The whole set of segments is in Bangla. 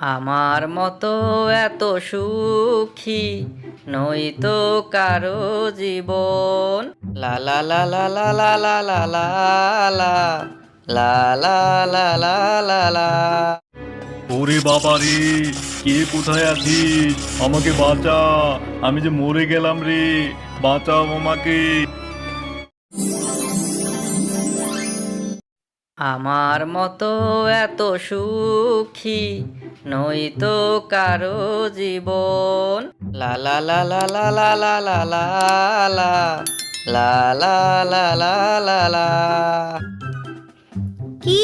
আমার মতো এত সুখী নই তো কারও জীবন লা লা লা লা লা লা লা লা লা লা লা লা লা লা লা লা ওরে বাবা রে কে কোথায় আছিস আমাকে বাঁচা আমি যে মরে গেলাম রে বাঁচাও আমাকে আমার মতো এত সুখী নই নয়তো কারও জীবন লা লা লা লা লা লা লা লা লা লা লা লা লা লা লা লা কি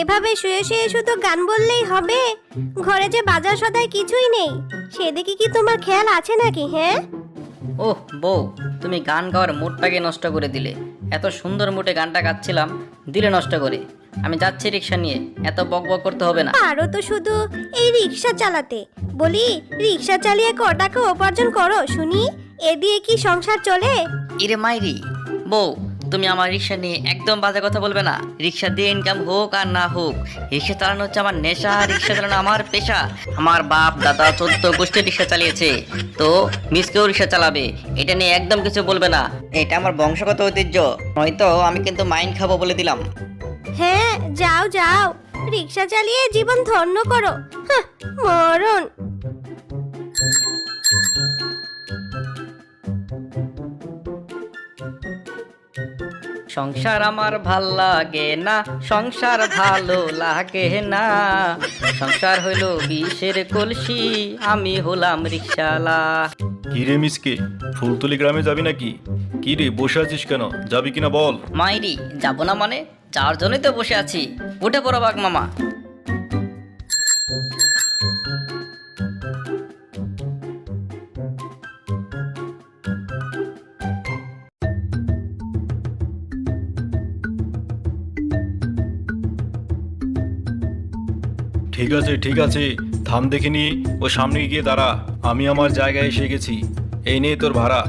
এভাবে শুয়ে শুয়ে শুধু গান বললেই হবে ঘরে যে বাজার সদায় কিছুই নেই সেদিকে কি তোমার খেয়াল আছে নাকি হ্যাঁ ওহ বউ তুমি গান গাওয়ার মুডটাকে নষ্ট করে দিলে। এত সুন্দর মুডে গানটা গাচ্ছিলাম দিলে নষ্ট করে। আমি যাচ্ছি রিক্সা নিয়ে এত বক বক করতে হবে না। পারো তো শুধু এই রিক্সা চালাতে। বলি রিক্সা চালিয়ে ক টাকা উপার্জন করো শুনি। এ দিয়ে কি সংসার চলে? ইরে মাইরি বউ তুমি আমার রিক্সা নিয়ে একদম বাজে কথা বলবে না। রিক্সা দিয়ে ইনকাম হোক আর না হোক, রিক্সা চালানো হচ্ছে আমার নেশা, রিক্সা চালানো আমার পেশা। আমার বাপ, দাদা, চোদ্দ গোষ্ঠী রিক্সা চালিয়েছে। তো মিসকেও রিক্সা চালাবে, এটা নিয়ে একদম কিছু বলবে না। এটা আমার বংশগত ঐতিহ্য, নয়তো আমি কিন্তু মাইন খাব বলে দিলাম। হ্যাঁ যাও যাও। রিক্সা চালিয়ে জীবন ধন্য করো। মরণ। সংসার আমার ভালো লাগে না সংসার ভালো লাগে না। সংসার হইল বিষের কলসি আমি হলাম রিক্সালা কি রে মিসকে ফুলতলি গ্রামে যাবি নাকি? কিরে বসে আছিস কেন? যাবি কিনা বল। মাইরি যাব না মানে? চারজনই তো বসে আছি। উঠে পড়ো বাঘ মামা। ঠিক আছে ঠিক আছে। থাম দেখিনি ও সামনে গিয়ে দাঁড়া। আমি আমার জায়গায় এসে গেছি। এই নে তোর ভাড়া।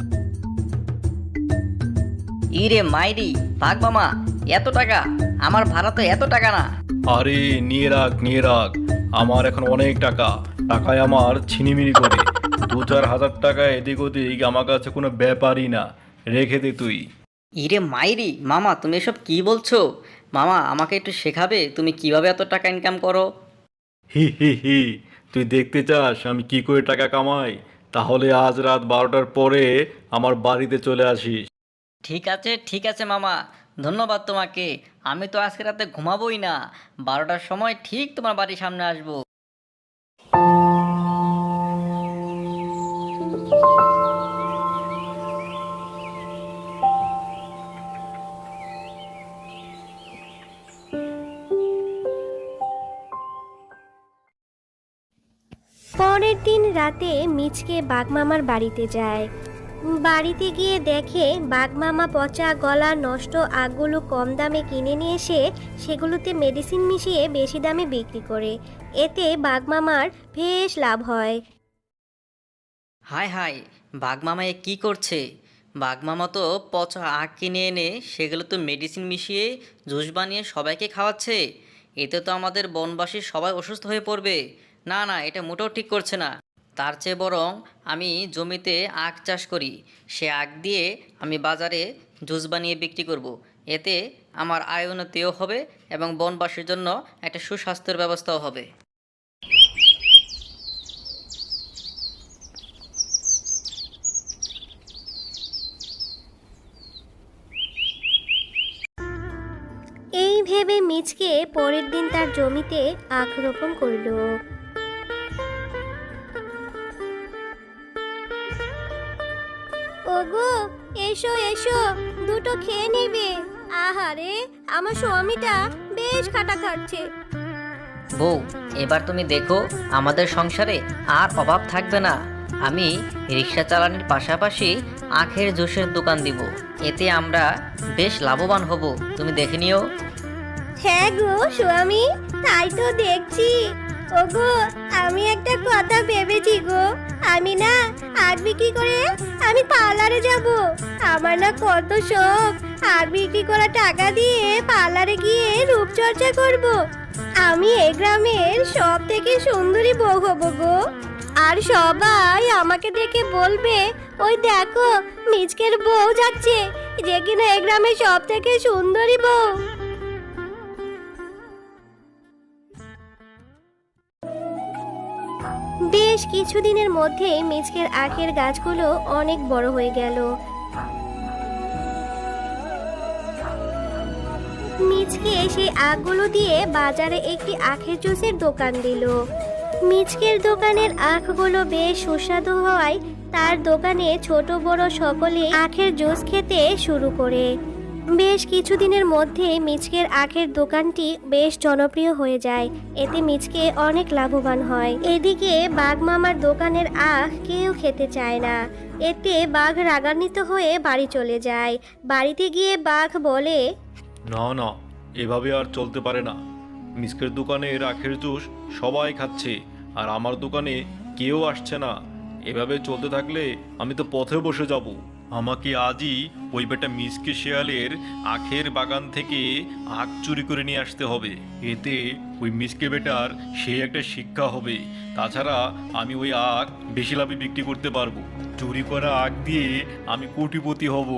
ইরে মাইরি বাঘ মামা এত টাকা? আমার ভাড়া তো এত টাকা না। আরে নিয়ে রাখ নিয়ে রাখ। আমার এখন অনেক টাকা। টাকায় আমার ছিনিমিনি করে। দু চার হাজার টাকা এদিক ওদিক আমার কাছে কোনো ব্যাপারই না। রেখে দে তুই। ইরে মাইরি মামা তুমি এসব কি বলছো? মামা আমাকে একটু শেখাবে তুমি কীভাবে এত টাকা ইনকাম করো? হি হি হি, তুই দেখতে চাস আমি কি করে টাকা কামাই? তাহলে আজ রাত বারোটার পরে আমার বাড়িতে চলে আসিস। ঠিক আছে ঠিক আছে মামা। ধন্যবাদ তোমাকে। আমি তো আজকে রাতে ঘুমাবোই না। বারোটার সময় ঠিক তোমার বাড়ির সামনে আসব। দিন রাতে মিচকে বাঘমামার বাড়িতে যায়। বাড়িতে গিয়ে দেখে বাঘমামা পচা গলা, নষ্ট আগগুলো কম দামে কিনে নিয়ে এসে সেগুলোতে মেডিসিন মিশিয়ে বেশি দামে বিক্রি করে। এতে বাঘমামার বেশ লাভ হয়। হাই হাই বাঘমামা এ কী করছে? বাঘমামা তো পচা আখ কিনে এনে সেগুলো তো মেডিসিন মিশিয়ে জুস বানিয়ে সবাইকে খাওয়াচ্ছে। এতে তো আমাদের বনবাসী সবাই অসুস্থ হয়ে পড়বে। না না, এটা মোটেও ঠিক করছে না। তার চেয়ে বরং আমি জমিতে আখ চাষ করি। সে আখ দিয়ে আমি বাজারে জুস বানিয়ে বিক্রি করব। এতে আমার আয় উন্নতিও হবে এবং বনবাসীর জন্য একটা সুস্বাস্থ্যের ব্যবস্থাও হবে। এই ভেবে মিচকে পরের দিন তার জমিতে আখ রোপণ করল। ওগো এসো এসো দুটো খেয়ে নেবে। আহারে আমার স্বামীটা বেশ খাটা খাচ্ছে। বউ এবার তুমি দেখো আমাদের সংসারে আর অভাব থাকবে না। আমি রিক্সা চালানোর পাশাপাশি আখের জুসের দোকান দিব। এতে আমরা বেশ লাভবান হব। তুমি দেখে নিও। হ্যাঁ গো স্বামী তাই তো দেখছি। ওগো, আমি একটা কথা ভেবেছি গো। আমি না আট বিক্রি করে আমি পার্লারে যাব। আমার না কত শখ। আট বিক্রি করা টাকা দিয়ে পার্লারে গিয়ে রূপচর্চা করব। আমি এই গ্রামের সব থেকে সুন্দরী বউ হব গো। আর সবাই আমাকে দেখে বলবে, ওই দেখো মিচকের বউ যাচ্ছে। যে কিনা এই গ্রামের সব থেকে সুন্দরী বউ। বেশ কিছুদিনের মধ্যেই মিচকের আখের গাছগুলো অনেক বড় হয়ে গেল। মিচকে সেই আখগুলো দিয়ে বাজারে একটি আখের জুসের দোকান দিল। মিচকের দোকানের আখগুলো বেশ সুস্বাদু হওয়ায় তার দোকানে ছোট বড় সকলে আখের জুস খেতে শুরু করে। বেশ কিছুদিনের মধ্যে মিচকের আখের দোকানটি বেশ জনপ্রিয় হয়ে যায়। এতে মিচকে অনেক লাভবান হয়। এদিকে বাঘ মামার দোকানের আখ কেউ খেতে চায় না। এতে বাঘ রাগান্বিত হয়ে বাড়ি চলে যায়। বাড়িতে গিয়ে বাঘ বলে, না না, এভাবে আর চলতে পারে না। মিসকের দোকানে রাখের জুস সবাই খাচ্ছে, আর আমার দোকানে কেউ আসছে না। এভাবে চলতে থাকলে আমি তো পথে বসে যাব। আমাকে আজই ওই বেটা মিসকে শেয়ালের আখের বাগান থেকে আখ চুরি করে নিয়ে আসতে হবে। এতে ওই মিসকে বেটার সেই একটা শিক্ষা হবে। তাছাড়া আমি ওই আখ বেশি লাভে বিক্রি করতে পারব। চুরি করা আখ দিয়ে আমি কোটিপতি হব।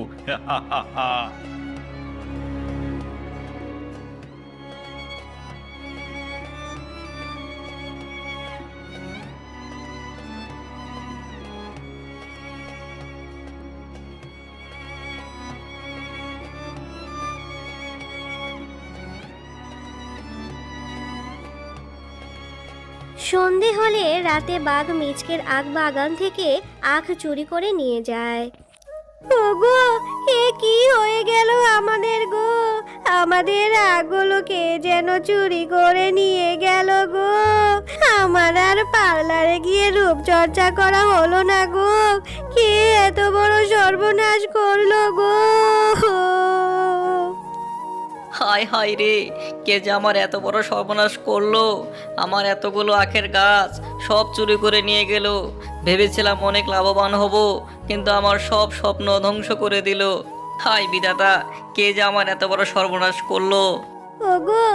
সন্ধে হলে রাতে বাঘ মিচকের আখ বাগান থেকে আখ চুরি করে নিয়ে যায়। ওগো, এ কি হয়ে গেল আমাদের গো? আমাদের আগগুলো কে যেন চুরি করে নিয়ে গেল গো। আমার আর পার্লারে গিয়ে রূপচর্চা করা হলো না গো। কে এত বড় সর্বনাশ করল গো? হায় হায় রে। কে যে আমার এত বড় সর্বনাশ করল? আমার এতগুলো আখের গাছ সব চুরি করে নিয়ে গেল। ভেবেছিলাম অনেক লাভবান হব, কিন্তু আমার সব স্বপ্ন ধ্বংস করে দিল। হায় বিধাতা, কে যে আমার এত বড় সর্বনাশ করল? ওগো,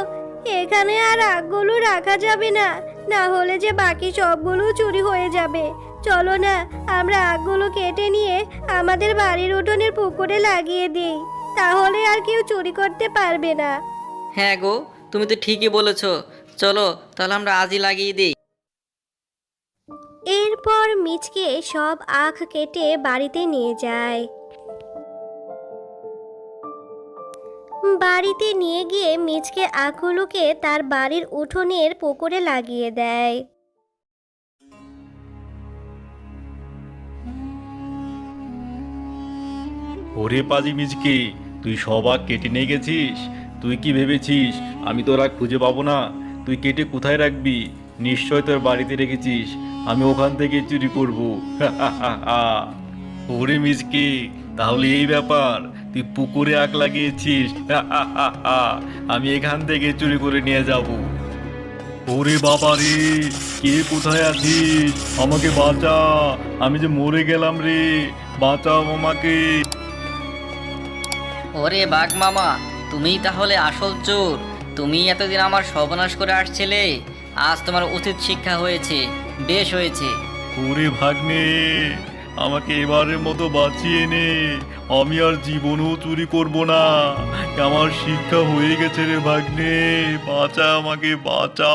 এখানে আর আগগুলো রাখা যাবে না। না হলে যে বাকি সবগুলো চুরি হয়ে যাবে। চলো না, আমরা আগগুলো কেটে নিয়ে আমাদের বাড়ির উঠোনের পুকুরে লাগিয়ে দিই। তাহলে আর কেউ চুরি করতে পারবে না। হ্যাঁ গো তুমি তো ঠিকই বলেছ। চলো তাহলে আমরা আজই লাগিয়ে দিই। এরপর মিচকে সব আখ কেটে বাড়িতে নিয়ে যায়। বাড়িতে নিয়ে গিয়ে মিচকে আখগুলোকে তার বাড়ির উঠোনের পুকুরে লাগিয়ে দেয়। ওরে পাজি মিজকে তুই সবাক কেটে নিয়ে গেছিস? তুই কি ভেবেছিস আমি তোরা খুঁজে পাবো না? তুই কেটে কোথায় রাখবি? নিশ্চয় তোর বাড়িতে রেখেছিস। আমি ওখান থেকে চুরি করব। ওরে মিজকে, তাহলে এই ব্যাপার। তুই পুকুরে আগ লাগিয়েছিস। আমি এখান থেকে চুরি করে নিয়ে যাব। ওরে বাবা রে, কে কোথায় আছিস? আমাকে বাঁচা। আমি যে মরে গেলাম রে। বাঁচাও আমাকে। ওরে বাঘ মামা, তুমিই তাহলে আসল চোর। তুমি এতদিন আমার সর্বনাশ করে আসছিলে। আজ তোমার উচিত শিক্ষা হয়েছে, বেশ হয়েছে। ওরে ভাগ্নে, আমাকে এবারের মতো বাঁচিয়ে নে। আমি আর জীবনও চুরি করব না। আমার শিক্ষা হয়ে গেছে রে ভাগ্নে, বাঁচা আমাকে, বাঁচা।